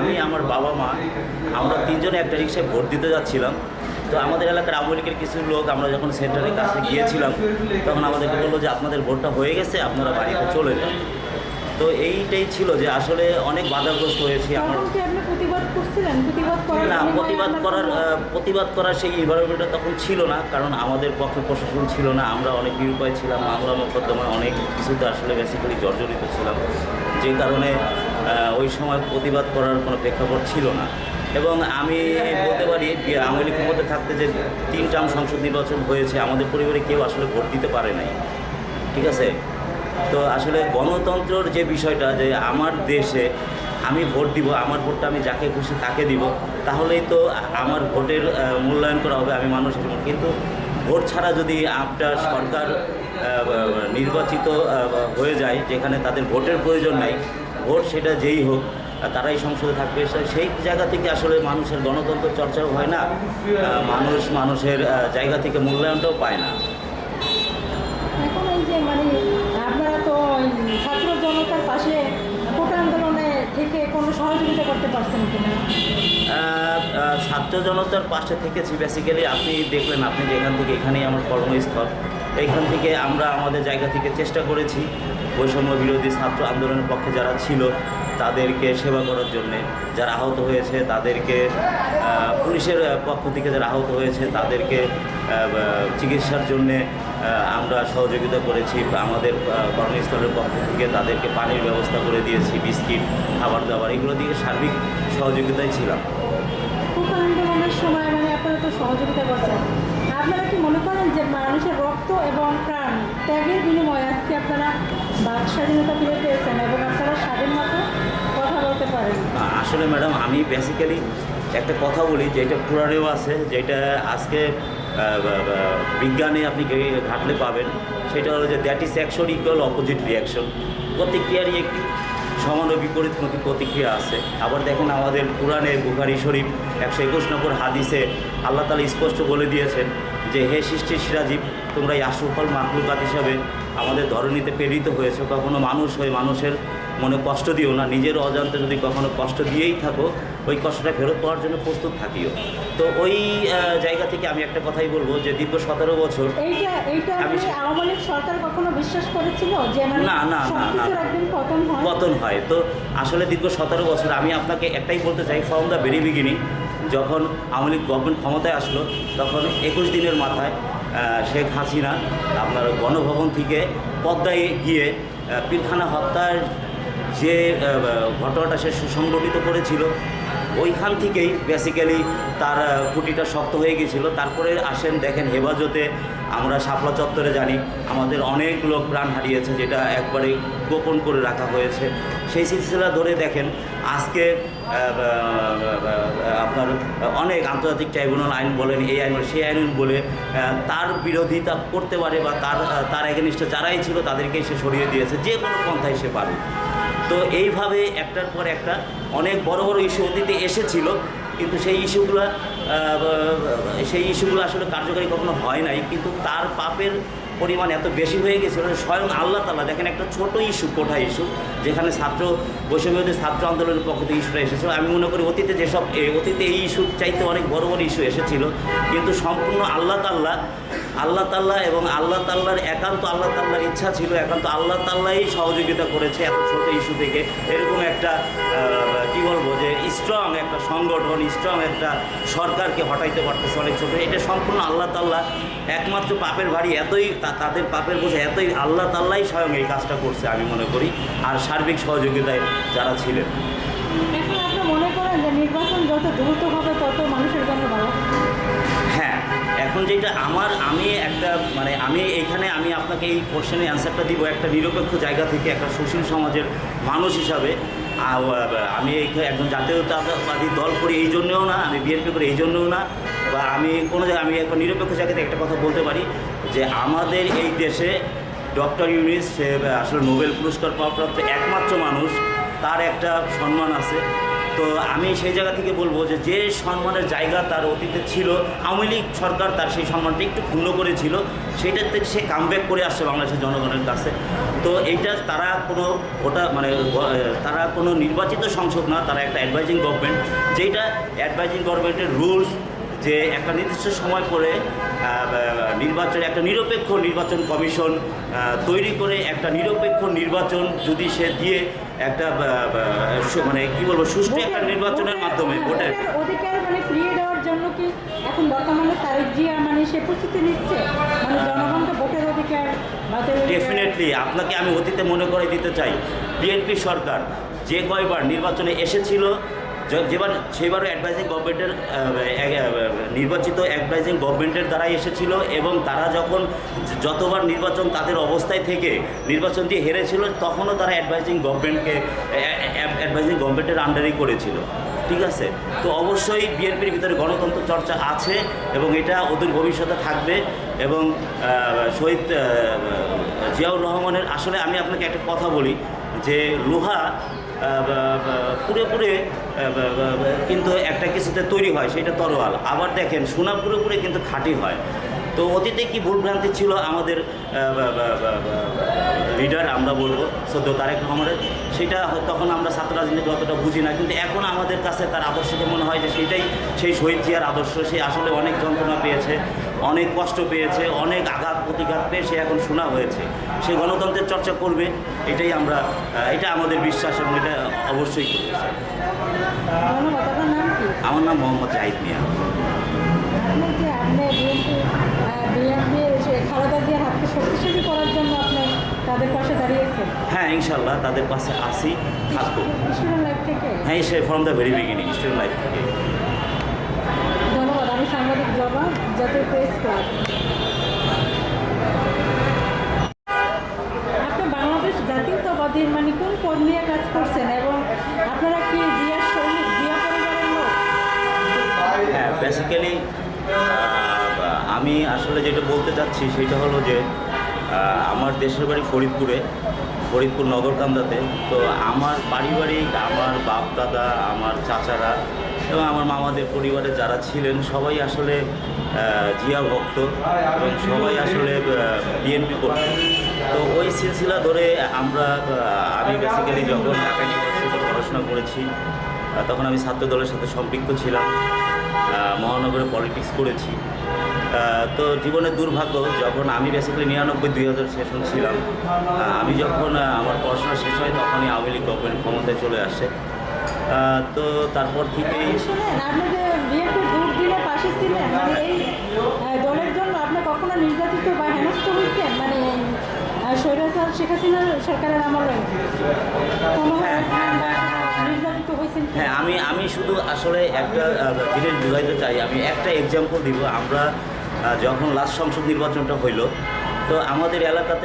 আমি আমার বাবা মা আমরা তিনজনে একটা রিক্সায় ভোট দিতে যাচ্ছিলাম। তো আমাদের এলাকার আওয়ামী লীগের কিছু লোক আমরা যখন সেন্টারের কাছে গিয়েছিলাম তখন আমাদেরকে বলল যে আপনাদের ভোটটা হয়ে গেছে আপনারা বাড়িতে চলে যান। তো এইটাই ছিল যে আসলে অনেক বাধাগ্রস্ত হয়েছি আমার। না প্রতিবাদ করার প্রতিবাদ করার সেই এনভায়রনমেন্টটা তখন ছিল না কারণ আমাদের পক্ষে প্রশাসন ছিল না আমরা অনেক নিরুপায় ছিলাম মামলা মোকদ্দমা অনেক কিছুতে আসলে বেসিক্যালি জর্জরিত ছিলাম। যে কারণে ওই সময় প্রতিবাদ করার কোনো প্রেক্ষাপট ছিল না। এবং আমি বলতে পারি, আওয়ামী লীগ ক্ষমতায় থাকতে যে তিন টার্ম সংসদ নির্বাচন হয়েছে, আমাদের পরিবারে কেউ আসলে ভোট দিতে পারে নাই। ঠিক আছে? তো আসলে গণতন্ত্রর যে বিষয়টা, যে আমার দেশে আমি ভোট দিব, আমার ভোটটা আমি যাকে খুশি তাকে দিব, তাহলেই তো আমার ভোটের মূল্যায়ন করা হবে আমি মানুষের। কিন্তু ভোট ছাড়া যদি আপনার সরকার নির্বাচিত হয়ে যায়, যেখানে তাদের ভোটের প্রয়োজন নাই ভোট সেটা যেই হোক তারাই সংসদে থাকবে। সেই জায়গা থেকে আসলে মানুষের গণতন্ত্র চর্চাও হয় না মানুষ মানুষের জায়গা থেকে মূল্যায়নটাও পায় না। এখন এই যে মানে আপনারা তো ছাত্র জনতার পাশে কোটা আন্দোলনে থেকে কোনো সহযোগিতা করতে পারছেন কিনা? আহ, আহ, ছাত্র জনতার পাশে থেকেছি বেসিক্যালি আপনি দেখলেন আপনি যেখান থেকে এখানেই আমার কর্মস্থল। এখান থেকে আমরা আমাদের জায়গা থেকে চেষ্টা করেছি। বৈষম্য বিরোধী ছাত্র আন্দোলনের পক্ষে যারা ছিল, তাদেরকে সেবা করার জন্যে যারা আহত হয়েছে, তাদেরকে পুলিশের পক্ষ থেকে যারা আহত হয়েছে, তাদেরকে চিকিৎসার জন্যে আমরা সহযোগিতা করেছি। আমাদের কর্মস্থলের পক্ষ থেকে তাদেরকে পানির ব্যবস্থা করে দিয়েছি, বিস্কিট, খাবার দাবার, এগুলো দিয়ে সার্বিক সহযোগিতায় ছিলাম। সময় মানে আপনারা তো সহযোগিতা করছেন। আপনারা কি মনে করেন যে মানুষের রক্ত এবং প্রাণ ত্যাগের বিনিময়ে আজকে আপনারা বাক স্বাধীনতা ফিরে পেয়েছেন এবং আপনারা স্বাধীন মতো কথা বলতে পারেন? আসলে ম্যাডাম, আমি বেসিক্যালি একটা কথা বলি, যেটা পুরাণেও আছে, যেটা আজকে বিজ্ঞানে আপনি ঘাটলে পাবেন। সেটা হলো যে that is action equal opposite reaction প্রতিক্রিয়ারই একটি সমান বিপরীতমুখী প্রতিক্রিয়া আছে? আবার দেখেন আমাদের পুরাণে বুখারি শরীফ একশো একুশ নম্বর হাদিসে আল্লাহ তালা স্পষ্ট বলে দিয়েছেন যে, হে সৃষ্টির সিরাজীব, তোমরা এই আশুফল মাহলুকাত হিসাবে আমাদের ধরণীতে প্রেরিত হয়েছে। কখনো মানুষ হয়ে মানুষের মনে কষ্ট দিও না। নিজের অজান্তে যদি কখনো কষ্ট দিয়েই থাকো ওই কষ্টটা ফেরত পাওয়ার জন্য প্রস্তুত থাকিও। তো ওই জায়গা থেকে আমি একটা কথাই বলব যে দীর্ঘ সতেরো বছর এইটা এইটা আমি- আপনি আওয়ামী সরকার কখনো বিশ্বাস করেছিল যে মানে না, না, না, না। পতন হয়? তো আসলে দীর্ঘ সতেরো বছর আমি আপনাকে একটাই বলতে চাই ফ্রম দ্য ভেরি বিগিনিং যখন আওয়ামী লীগ গভর্নমেন্ট ক্ষমতায় আসলো তখন একুশ দিনের মাথায় শেখ হাসিনা আপনার গণভবন থেকে পদ্মায় গিয়ে পিলখানা হত্যার যে ঘটনাটা সে সুসংগঠিত করেছিল ওইখান থেকেই বেসিক্যালি তার খুঁটিটা শক্ত হয়ে গেছিল। তারপরে আসেন, দেখেন হেফাজতে আমরা শাপলা চত্বরে জানি, আমাদের অনেক লোক প্রাণ হারিয়েছে, যেটা একবারে গোপন করে রাখা হয়েছে। সেই সিলসিলা ধরে দেখেন, আজকে আপনার অনেক আন্তর্জাতিক ট্রাইব্যুনাল আইন বলেন, এই আইন সেই আইন বলে তার বিরোধিতা করতে পারে বা তার তার এগেনিস্টে যারাই ছিল তাদেরকেই সে সরিয়ে দিয়েছে, যে কোনো পন্থায় সে পারে তো এইভাবে একটার পর একটা অনেক বড় বড় ইস্যু অতীতে এসেছিল, কিন্তু সেই ইস্যুগুলো সেই ইস্যুগুলো আসলে কার্যকারী কখনো হয় নাই, কিন্তু তার পাপের পরিমাণ এত বেশি হয়ে গেছিল, স্বয়ং আল্লাহ তালা দেখেন একটা ছোট ইস্যু, কোঠা ইস্যু, যেখানে ছাত্র বৈষম্যদের ছাত্র আন্দোলনের পক্ষ থেকে ইস্যুটা এসেছিল। আমি মনে করি অতীতে যেসব অতীতে এই ইস্যু চাইতে অনেক বড় বড় ইস্যু এসেছিল, কিন্তু সম্পূর্ণ আল্লাহ তাল্লাহ আল্লাহ তাল্লাহ এবং আল্লাহ তাল্লাহর একান্ত আল্লাহ তাল্লাহর ইচ্ছা ছিল, একান্ত আল্লাহ তাল্লাহই সহযোগিতা করেছে এত ছোট ইস্যু থেকে। এরকম একটা কি বলব যে স্ট্রং একটা সংগঠন স্ট্রং একটা সরকারকে হটাইতে পারতেছে অনেক ছোট। এটা সম্পূর্ণ আল্লাহ তাল্লাহ একমাত্র পাপের ভারী এতই তাদের পাপের বোঝা এতই আল্লাহ তাল্লাহই স্বয়ং এই কাজটা করছে আমি মনে করি আর সার্বিক সহযোগিতায় যারা ছিলেন। মনে করেন যে নির্বাচন যত দ্রুত হবে তত মানুষের জন্য ভালো হ্যাঁ এখন যেটা আমার আমি একটা মানে আমি এখানে আমি আপনাকে এই কোশ্চেনের অ্যান্সারটা দিব একটা নিরপেক্ষ জায়গা থেকে একটা সুশীল সমাজের মানুষ হিসাবে। আমি একজন জাতীয়তাবাদী দল করি এই জন্যও না আমি বিএনপি করি এই জন্যও না। বা আমি কোনো জায়গায় আমি একটা নিরপেক্ষ জায়গাতে একটা কথা বলতে পারি যে আমাদের এই দেশে ডক্টর ইউনিস, সে আসলে নোবেল পুরস্কার পাওয়াপ্রাপ্ত একমাত্র মানুষ, তার একটা সম্মান আছে। তো আমি সেই জায়গা থেকে বলব যে যে সম্মানের জায়গা তার অতীতে ছিল, আওয়ামী লীগ সরকার তার সেই সম্মানটা একটু ক্ষুণ্ণ করেছিল সেইটার থেকে সে কামব্যাক করে আসছে বাংলাদেশের জনগণের কাছে। তো এইটা তারা কোনো ওটা মানে তারা কোনো নির্বাচিত সংসদ না, তারা একটা অ্যাডভাইজিং গভর্নমেন্ট যেটা অ্যাডভাইজিং গভর্নমেন্টের রুলস যে একটা নির্দিষ্ট সময় পরে নির্বাচন একটা নিরপেক্ষ নির্বাচন কমিশন তৈরি করে একটা নিরপেক্ষ নির্বাচন যদি সে দিয়ে একটা মানে কি বলব সুষ্ঠু একটা নির্বাচনের মাধ্যমে হ্যাঁ, ভোটের। অধিকার মানে ফিরিয়ে দেওয়ার জন্য কি এখন বর্তমানে জিয়া মানে সে প্রস্তুতি নিচ্ছে? মানে জনগণকে ভোটের অধিকার ডেফিনেটলি আপনাকে আমি অতীতে মনে করে দিতে চাই বিএনপি সরকার যে কয়বার নির্বাচনে এসেছিল যেবার সেবারও অ্যাডভাইজিং গভর্নমেন্টের নির্বাচিত অ্যাডভাইজিং গভর্নমেন্টের দ্বারাই এসেছিল এবং তারা যখন যতবার নির্বাচন তাদের অবস্থায় থেকে নির্বাচন দিয়ে হেরেছিল, তখনও তারা অ্যাডভাইজিং গভর্নমেন্টকে অ্যাডভাইজিং গভর্নমেন্টের আন্ডারেই করেছিল। ঠিক আছে? তো অবশ্যই বিএনপির ভিতরে গণতন্ত্র চর্চা আছে এবং এটা অদূর ভবিষ্যতে থাকবে এবং শহীদ জিয়াউর রহমানের আসলে আমি আপনাকে একটা কথা বলি যে লোহা পুরে পুরে কিন্তু একটা কিছুতে তৈরি হয়, সেটা তরোয়াল। আবার দেখেন, সোনা পুরে পুরে কিন্তু খাঁটি হয়। তো অতীতে কি ভুলভ্রান্তি ছিল? আমাদের লিডার, আমরা বলব, সদ্য তারেক রহমানের, সেটা তখন আমরা ছাত্র রাজনীতি অতটা বুঝি না, কিন্তু এখন আমাদের কাছে তার আদর্শকে মনে হয় যে, সেটাই সেই শহীদ জিয়ার আদর্শ। সে আসলে অনেক যন্ত্রণা পেয়েছে। অনেক কষ্ট পেয়েছে অনেক আঘাত প্রতিঘাত পেয়ে সে এখন শোনা হয়েছে। সে গণতন্ত্রের চর্চা করবে এটাই আমরা এটা আমাদের বিশ্বাস এবং এটা অবশ্যই করবে। আমার নাম মোহাম্মদ জাহিদ মিয়া। হ্যাঁ ইনশাল্লাহ তাদের পাশে আসি থাকব। হ্যাঁ সে from the very beginning student life থেকে। আমি সাংবাদিক জবা জাতীয় প্রেস ক্লাব আপনি বাংলাদেশ জাতীয়তাবাদীর মানে কোন পদ নিয়ে কাজ করছেন এবং আপনারা কি জিয়া সৈনিক, জিয়া পরিবারের লোক? হ্যাঁ বেসিক্যালি আমি আসলে যেটা বলতে চাচ্ছি সেটা হলো যে আমার দেশের বাড়ি ফরিদপুরে, ফরিদপুর নগরকান্দাতে তো আমার পারিবারিক, আমার বাপ দাদা, আমার চাচারা এবং আমার মামাদের পরিবারে যারা ছিলেন, সবাই আসলে জিয়া ভক্ত এবং সবাই আসলে বিএনপি করত তো ওই সিলসিলা ধরে আমরা আমি বেসিক্যালি যখন ঢাকা ইউনিভার্সিটিতে পড়াশোনা করেছি তখন আমি ছাত্র দলের সাথে সম্পৃক্ত ছিলাম। মহানগরে পলিটিক্স করেছি। তো জীবনের দুর্ভাগ্য, যখন আমি বেসিক্যালি নিরানব্বই দুই হাজার সেশন ছিলাম আমি যখন আমার পড়াশোনা শেষ হয়, তখনই আওয়ামী লীগ গভর্নমেন্ট ক্ষমতায় চলে আসে। তো তারপর থেকে মানে মানে হ্যাঁ, হ্যাঁ, আমি আমি শুধু আসলে একটা জিনিস বুঝাইতে চাই। আমি একটা এক্সাম্পল দিব। আমরা যখন লাস্ট সংসদ নির্বাচনটা হইল তো আমাদের এলাকাতে